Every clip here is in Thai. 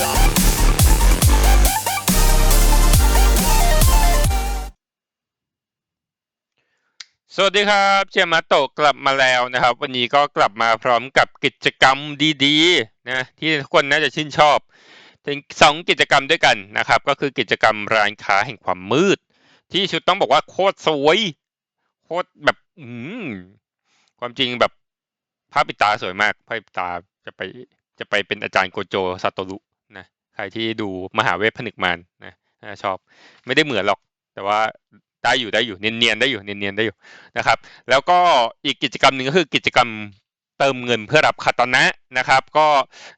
สวัสดีครับเจมาโตกลับมาแล้วนะครับ วันนี้ก็กลับมาพร้อมกับกิจกรรมดีๆนะที่ทุกคนน่าจะชื่นชอบถึงสองกิจกรรมด้วยกันนะครับ ก็คือกิจกรรมร้านค้าแห่งความมืด ที่ชุดต้องบอกว่าโคตรสวย โคตรแบบอืมความจริงแบบภาพปิดตาสวยมากภาพปิดตาจะไปจะไปเป็นอาจารย์โกโจซาโตรุ ใครที่ดูมหาเวทผนึกมารนะชอบไม่ได้เหมือนหรอก แต่ว่าได้อยู่ได้อยู่เนียนๆได้อยู่เนียนๆได้อยู่นะครับ แล้วก็อีกกิจกรรมหนึ่งก็คือกิจกรรมเติมเงินเพื่อรับคาตนะนะครับ ก็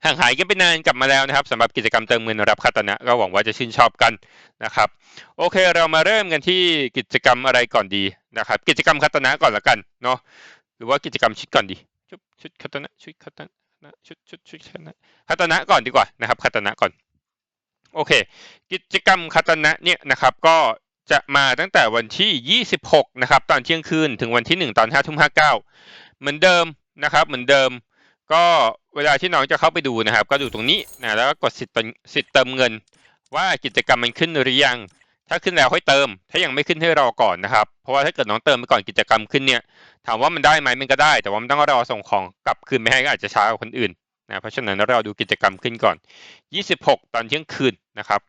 ห่างหายกันไปนานกลับมาแล้วนะครับสำหรับกิจกรรมเติมเงินรับคาตนะก็หวังว่าจะชื่นชอบกันนะครับ โอเคเรามาเริ่มกันที่กิจกรรมอะไรก่อนดีนะครับ กิจกรรมคาตนะก่อนละกันเนาะหรือว่ากิจกรรมชุดก่อนดีชุดชุดคาตนะชุดคาตนะ ชุดชุดชุดคาตนะคาตนะก่อนดีกว่านะครับคาตนะก่อนโอเค กิจกรรมคาตนะเนี่ยนะครับก็จะมาตั้งแต่วันที่ 26 นะครับ ตอนเที่ยงคืน ถึงวันที่ 1 ตอน5ทุ่ม59 เหมือนเดิมนะครับ เหมือนเดิม ก็เวลาที่น้องจะเข้าไปดูนะครับ ก็ดูตรงนี้นะแล้วก็กดสิทธิ์สิทธิ์เติมเงิน ว่ากิจกรรมมันขึ้นหรือยัง ถ้าขึ้นแล้วค่อยเติม ถ้ายังไม่ขึ้นให้รอก่อนนะครับ เพราะว่าถ้าเกิดน้องเติมไปก่อนกิจกรรมขึ้นเนี่ย ถามว่ามันได้ไหมมันก็ได้ แต่ว่ามันต้องรอส่งของกลับคืนไม่ให้ก็อาจจะช้ากว่าคนอื่นนะ เพราะฉะนั้นเราดูกิจกรรมขึ้นก่อน 26 ตอนเที่ยงคืนนะครับ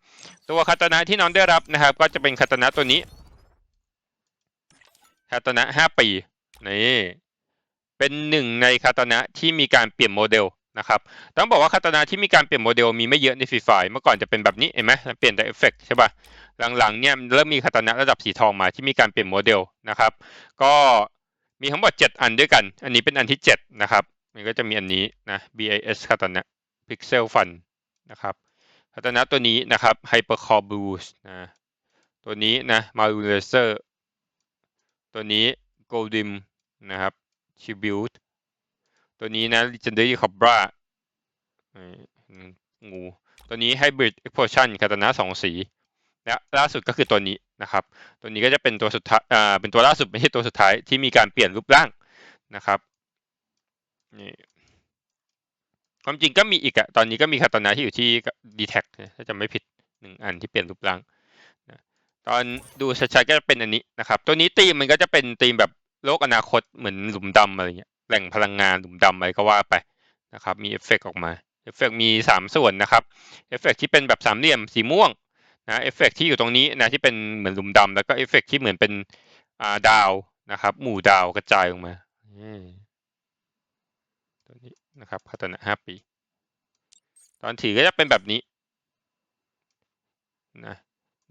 ตัวคาตนะที่น้องได้รับนะครับ ก็จะเป็นคาตนะตัวนี้คาตนะ5ปีนี่เป็นหนึ่งในคาตนะที่มีการเปลี่ยนโมเดลนะครับต้องบอกว่าคาตนะที่มีการเปลี่ยนโมเดลมีไม่เยอะในฟรีไฟเมื่อก่อนจะเป็นแบบนี้เห็นไหมเปลี่ยนแต่เอฟเฟกใช่ป่ะ หลังๆเนี่ยเริ่มมีคาตานะระดับสีทองมาที่มีการเปลี่ยนโมเดลนะครับ ก็มีทั้งหมด 7 อันด้วยกัน อันนี้เป็นอันที่ 7 นะครับมันก็จะมีอันนี้นะ BIS คาตานะ Pixel Fun นะครับคาตานะตัวนี้นะครับ Hypercore Boost นะตัวนี้นะ Marulaser ตัวนี้ Goldim นะครับ Tribute ตัวนี้นะ Legendary Cobra งู ตัวนี้ Hybrid Explosion คาตานะสองสี และล่าสุดก็คือตัวนี้นะครับ ตัวนี้ก็จะเป็นตัวสุดท้ายอ่าเป็นตัวล่าสุดไม่ใช่ตัวสุดท้ายที่มีการเปลี่ยนรูปร่างนะครับนี่ความจริงก็มีอีกอะตอนนี้ก็มีคาตานะที่อยู่ที่ดีแท็ถ้าจำไม่ผิดหนึ่งอันที่เปลี่ยนรูปร่างนะตอนดูชัดๆก็จะเป็นอันนี้นะครับ ตัวนี้ตีมมันก็จะเป็นตีมแบบโลกอนาคตเหมือนหลุมดำอะไรเงี้ยแหล่งพลังงานหลุมดำอะไรก็ว่าไปนะครับ มีเอฟเฟกออกมาเอฟเฟกมีสามส่วนนะครับเอฟเฟกที่เป็นแบบสามเหลี่ยมสีม่วง นะเอฟเฟกที่อยู่ตรงนี้นะที่เป็นเหมือนหลุมดำแล้วก็เอฟเฟกที่เหมือนเป็นอ่าดาวนะครับ หมู่ดาวกระจายออกมาตัวนี้นะครับพัฒนาห้าปี ตอนถือก็จะเป็นแบบนี้นะ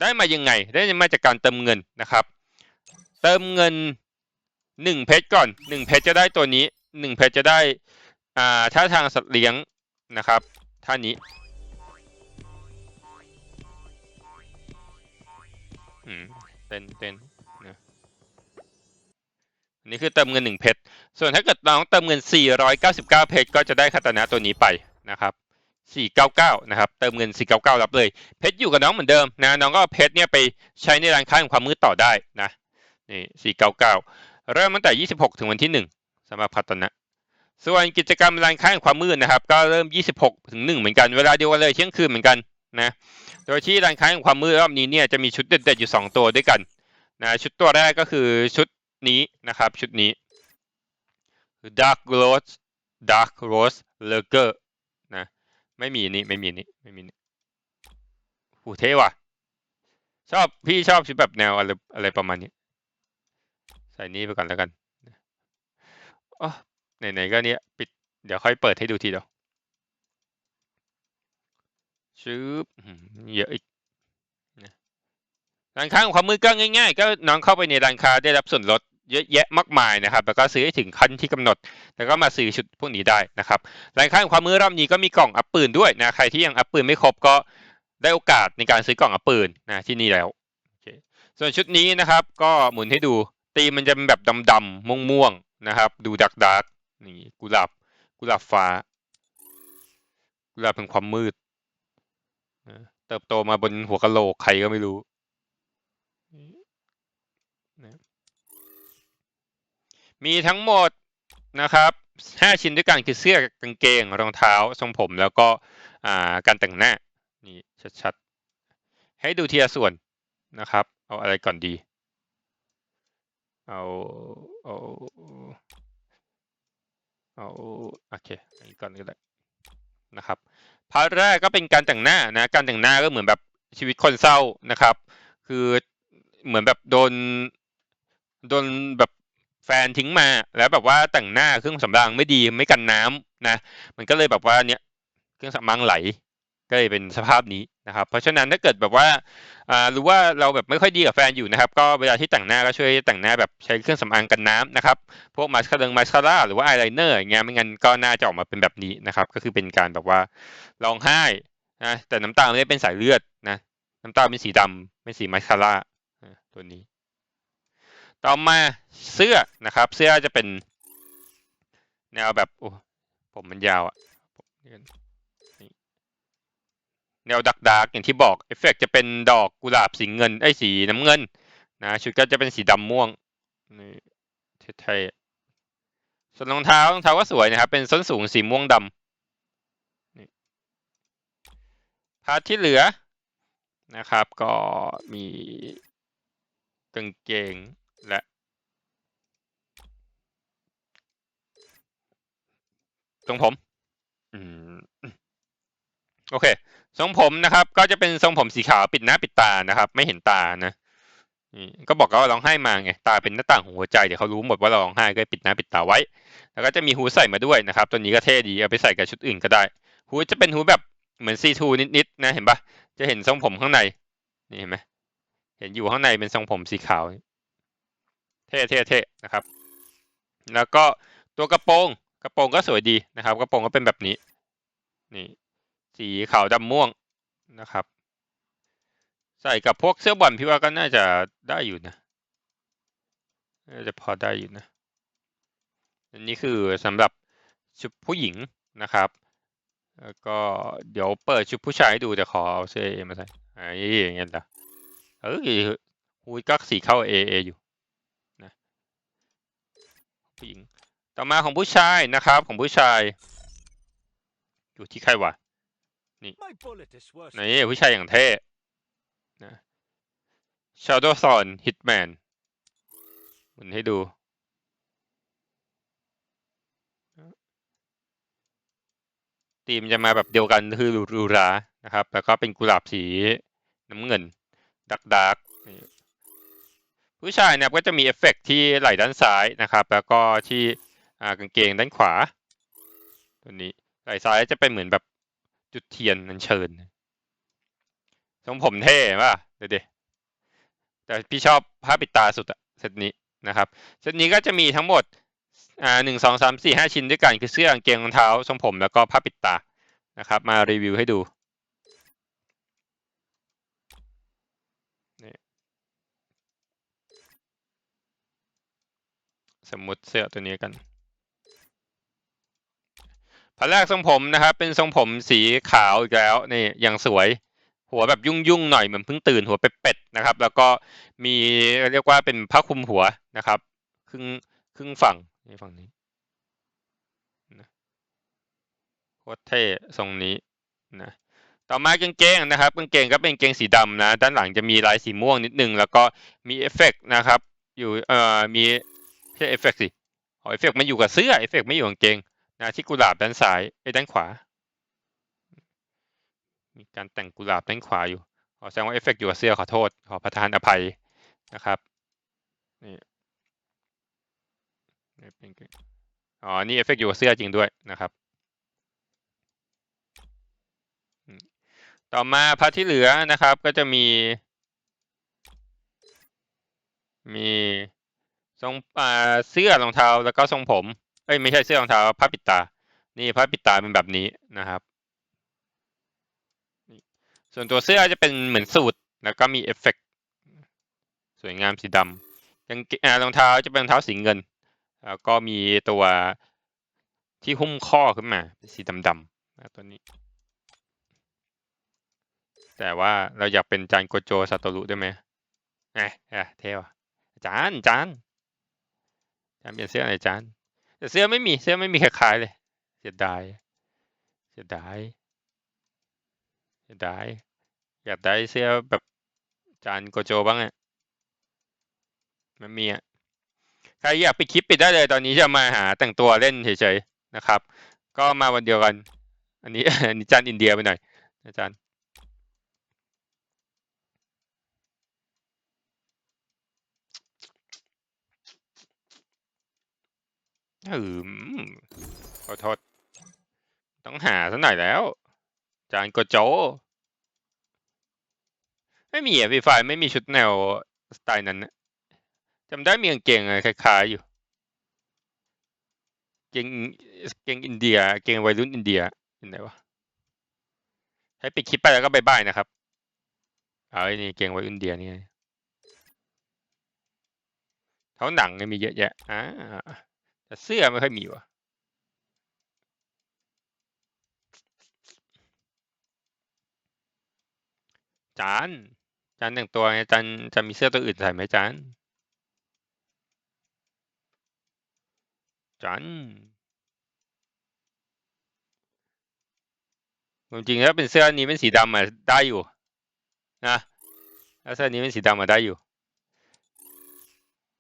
ได้มายังไง ได้มาจากการเติมเงินนะครับ เติมเงินหนึ่งเพชรก่อนหนึ่งเพชรจะได้ตัวนี้หนึ่งเพชรจะได้อ่าท่าทางสัตว์เลี้ยงนะครับท่านี้ อืมเต้นเต้นนะอันนี้คือเติมเงินหนึ่งเพชร ส่วนถ้าเกิดน้องเติมเงิน 499 เพชรก็จะได้คาตนะตัวนี้ไปนะครับ499 นะครับ เติมเงิน 499 รับเลย เพชรอยู่กับน้องเหมือนเดิมนะ น้องก็เอาเพชรเนี่ยไปใช้ในร้านค้าแห่งความมืดต่อได้นะ นี่ 499 เริ่มตั้งแต่ 26 ถึงวันที่ 1สำหรับคาตนะ ส่วนกิจกรรมร้านค้าแห่งความมืดนะครับ ก็เริ่ม 26 ถึง 1 เหมือนกัน เวลาเดียวกันเลยเที่ยงคืนเหมือนกันนะ ดยที่ร้านค้าแห่งความมืดรอบนี้เนี่ยจะมีชุดเด็ดๆอยู่ 2 ตัวด้วยกันนะชุดตัวแรกก็คือชุดนี้นะครับ ชุดนี้ Dark Rose Dark Rose Lurker นะไม่มีนี่ไม่มีนี่ไม่มีนี่หูเท่ว่ะ ชอบพี่ชอบชุดแบบแนวอะไรอะไรประมาณนี้ ใส่นี่ไปก่อนแล้วกันอ๋อไหนๆก็เนี้ยปิดเดี๋ยวค่อยเปิดให้ดูทีเดียว ชื้อเยอะอีกร้านค้าของความมืดก็ง่ายๆ ก็น้องเข้าไปในร้านค้าได้รับส่วนลดเยอะแยะมากมายนะครับ แล้วก็ซื้อให้ถึงขั้นที่กำหนด แล้วก็มาซื้อชุดพวกนี้ได้นะครับร้านค้าของความมืดรอบนี้ก็มีกล่องอัพปืนด้วยนะ ใครที่ยังอัพปืนไม่ครบก็ได้โอกาสในการซื้อกล่องอัพปืนนะที่นี่แล้ว ส่วนชุดนี้นะครับ ก็หมุนให้ดู ตีมันจะเป็นแบบดำๆม่วงๆนะครับ ดูดักดักนี่กุหลาบกุหลาบฟ้ากุหลาบแห่งความมืด เติบโตมาบนหัวกะโหลกใครก็ไม่รู้มีทั้งหมดนะครับห้าชิ้นด้วยกันคือเสื้อกางเกงรองเท้าทรงผมแล้วก็การแต่งหน้านี่ชัดๆ ให้ดูทีละส่วนนะครับ เอาอะไรก่อนดี เอาเอาเอาโอเคอันนี้ก่อนก็ได้นะครับ พาร์ทแรกก็เป็นการแต่งหน้านะการแต่งหน้าก็เหมือนแบบชีวิตคนเศร้านะครับ คือเหมือนแบบโดนโดนแบบแฟนทิ้งมา แล้วแบบว่าแต่งหน้าเครื่องสำรางไม่ดีไม่กันน้ำนะ มันก็เลยแบบว่าเนี้ยเครื่องสำรางไหลก็เลยเป็นสภาพนี้ นะครับเพราะฉะนั้นถ้าเกิดแบบว่ารู้ว่าเราแบบไม่ค่อยดีกับแฟนอยู่นะครับ ก็เวลาที่แต่งหน้าก็ช่วยแต่งหน้าแบบใช้เครื่องสำอางกันน้ำนะครับ พวกมาสคาเรงมาสคาร่าหรือว่าอายไลเนอร์อย่างเงี้ยไม่งั้นก็น่าจะออกมาเป็นแบบนี้นะครับ ก็คือเป็นการแบบว่าร้องไห้นะแต่น้ำตาไม่ได้เป็นสายเลือดนะน้ำตาเป็นสีดำเป็นสีมาสคาร่าตัวนี้ ต่อมาเสื้อนะครับ เสื้อจะเป็นแนวแบบโอ้ผมมันยาวอะ แนวดักดักอย่างที่บอกเอฟเฟกจะเป็นดอกกุหลาบสีเงินไอ้สีน้ำเงินนะชุดก็จะเป็นสีดำม่วงนี่เท่ๆส่วนรองเท้ารองเท้าก็สวยนะครับ เป็นส้นสูงสีม่วงดำนี่พาร์ทที่เหลือนะครับ ก็มีกางเกงและตรงผม อืม โอเค ทรงผมนะครับ ก็จะเป็นทรงผมสีขาวปิดหน้าปิดตานะครับ ไม่เห็นตานะก็บอกว่าร้องไห้มาไงตาเป็นหน้าต่างหัวใจเดี๋ยวเขารู้หมดว่าเราร้องไห้ก็ปิดหน้าปิดตาไว้ แล้วก็จะมีหูใส่มาด้วยนะครับ ตัวนี้ก็เท่ดีเอาไปใส่กับชุดอื่นก็ได้ หูจะเป็นหูแบบเหมือนซีทูนิดๆนะเห็นปะจะเห็นทรงผมข้างในนี่เห็นไหมเห็นอยู่ข้างในเป็นทรงผมสีขาว เท่เท่เท่นะครับ แล้วก็ตัวกระโปรงกระโปรงก็สวยดีนะครับ กระโปรงก็เป็นแบบนี้ นี่ สีขาวดำม่วงนะครับ ใส่กับพวกเสื้อบอลพี่ว่าก็น่าจะได้อยู่นะน่าจะพอได้อยู่นะอันนี้คือสำหรับชุดผู้หญิงนะครับ แล้วก็เดี๋ยวเปิดชุดผู้ชายให้ดูแต่ขอเอาเสื้อเอมาใส่ไอ้อย่างเงี้ยละเออหูก็สีเข้าเอเออยู่นะผู้หญิงต่อมาของผู้ชายนะครับของผู้ชาย อยู่ที่ใครวะ นี่นี่ผู้ชายอย่างเท่นะ Shadow Thorn Hitman หมุนให้ดู ทีมจะมาแบบเดียวกันคือรูรานะครับ แล้วก็เป็นกุหลาบสีน้ำเงิน ดักดักผู้ชายเนี่ยก็จะมีเอฟเฟกที่ไหล่ด้านซ้ายนะครับ แล้วก็ที่กางเกงด้านขวา ตัวนี้ไหล่ซ้ายจะเป็นเหมือนแบบ จุดเทียนนันเชิญทรงผมเท่ป่ะเดี๋ยวแต่พี่ชอบผ้าปิดตาสุดอะเซตนี้นะครับ เซตนี้ก็จะมีทั้งหมดอ่าหนึ่งสองสามสี่ห้าชิ้นด้วยกันคือเสื้อกางเกงรองเท้าทรงผมแล้วก็ผ้าปิดตานะครับ มารีวิวให้ดูสมมติเสื้อตัวนี้กัน พันแรกทรงผมนะครับ เป็นทรงผมสีขาวอีกแล้วนี่อย่างสวย หัวแบบยุ่งยุ่งหน่อยเหมือนเพิ่งตื่นหัวเป็ดๆนะครับ แล้วก็มีเรียกว่าเป็นผ้าคลุมหัวนะครับ ครึ่งครึ่งฝั่งนี่ฝั่งนี้โคตรเท่ทรงนี้นะต่อมากางเกงนะครับกางเกงก็เป็นเกงสีดำนะ ด้านหลังจะมีลายสีม่วงนิดนึง แล้วก็มีเอฟเฟกนะครับ อยู่เอ่อมีไม่ใช่เอฟเฟกสิอ๋อเอฟเฟกมันอยู่กับเสื้อเอฟเฟกไม่อยู่กางเกง นะที่กุหลาบด้านซ้ายไอ้ด้านขวา มีการแต่งกุหลาบด้านขวาอยู่ขอแสดงว่าเอฟเฟกต์อยู่กับเสื้อขอโทษ ขอประทานอภัยนะครับนี่อ๋อ นี่เอฟเฟกต์อยู่กับเสื้อจริงด้วยนะครับ ต่อมาพาร์ทที่เหลือนะครับก็จะมี มีทรงเสื้อรองเท้าแล้วก็ทรงผม เอ้ยไม่ใช่เสื้อรองเท้าผ้าปิดตา นี่ผ้าปิดตาเป็นแบบนี้นะครับ ส่วนตัวเสื้อจะเป็นเหมือนสูตรแล้วก็มีเอฟเฟกสวยงามสีดำยังรองเท้าจะเป็นรองเท้าสีเงิน แล้วก็มีตัวที่หุ้มข้อขึ้นมาเป็นสีดำๆตัวนี้ แต่ว่าเราอยากเป็นจานโกโจซาโตรุได้ไหมเอ๊ะเท่ว่ะจานจานจานเปลี่ยนเสื้ออะไรจาน แต่เสื้อไม่มีเสื้อไม่มีคล้ายๆเลยเสียดายเสียดายเสีจะได้อยากได้เสื้อแบบจานโกโจบ้างอะไม่มีอะใครอยากไปคลิปปิดได้เลยตอนนี้จะมาหาแต่งตัวเล่นเฉยๆนะครับ ก็มาวันเดียวกัน อันนี้อันนี้จานอินเดียไปหน่อยอาจารย์ อืมขอโทษ ต้องหาสักหน่อยแล้ว จานโกโจ ไม่มีอะพี่ฝ่ายไม่มีชุดแนวสไตล์นั้นนะจำได้มีกางเกงอะไรคล้ายๆอยู่เกงเกงอินเดีย เกงวัยรุ่นอินเดียอยู่ไหนวะให้ปิดคลิปไปแล้วก็บายบายนะครับ เอาไอ้นี่เกงวัยรุ่นอินเดียนี่เท่าหนังเนี่ยมีเยอะแยะอ่า แต่เสื้อไม่ค่อยมีวะจานจานแต่งตัวไงจานจะมีเสื้อตัวอื่นใส่ไหมจานจานจริงๆแล้วเป็นเสื้อนี้เป็นสีดำอะได้อยู่นะถ้าเสื้อนี้เป็นสีดำอะได้อยู่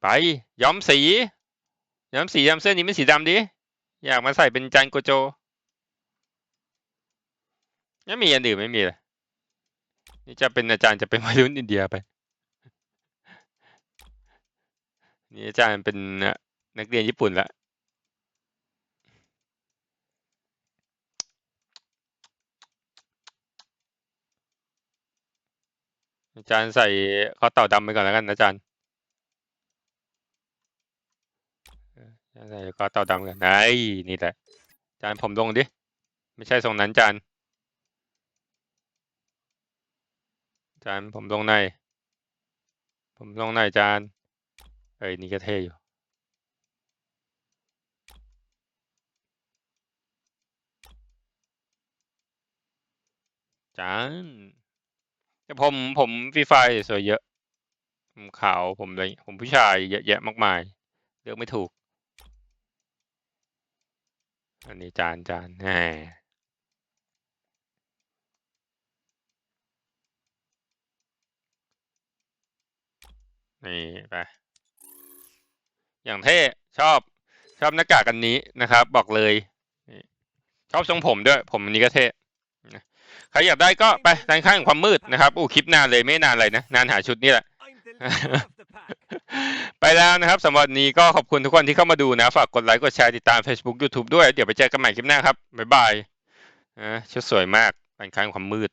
ไปย้อมสี ย้อมสีย้อมเสื้อนี้เป็นสีดำดิ อยากมาใส่เป็นจานโกโจไม่มีอันอื่นไม่มีเลยนี่จะเป็นอาจารย์จะเป็นวัยรุ่นอินเดียไป นี่อาจารย์เป็นนักเรียนญี่ปุ่นละอาจารย์ใส่ข้อเต่าดำไปก่อนแล้วกันนะอาจารย์ อาจารย์ใส่ข้อเต่าดำกันไอ้นี่แหละ จารย์ผมลงดิ ไม่ใช่ทรงนั้นจารย์อาจารย์ผมลงใน ผมลงในจารย์เอ้ยนี่ก็เท่อยู่จานแต่ผมผมฟรีไฟสวยเยอะ ผมขาวผมเลยผมผู้ชายเยอะแยะมากมาย เลือกไม่ถูก อันนี้จานจานแหมนี่ไป อย่างเท่ชอบชอบหน้ากากอันนี้นะครับ บอกเลยชอบทรงผมด้วย ผมอันนี้ก็เท่ใครอยากได้ก็ไปด้านข้างของความมืดนะครับอู้คลิปนานเลยไม่นานเลยนะ นานหาชุดนี่แหละ ไปแล้วนะครับสำหรับนี้ก็ขอบคุณทุกคนที่เข้ามาดูนะ ฝากกดไลค์กดแชร์ติดตาม Facebook YouTube ด้วย เดี๋ยวไปเจอกันใหม่คลิปหน้าครับ บ๊ายบายนะชุดสวยมากเป็นข้างความมืด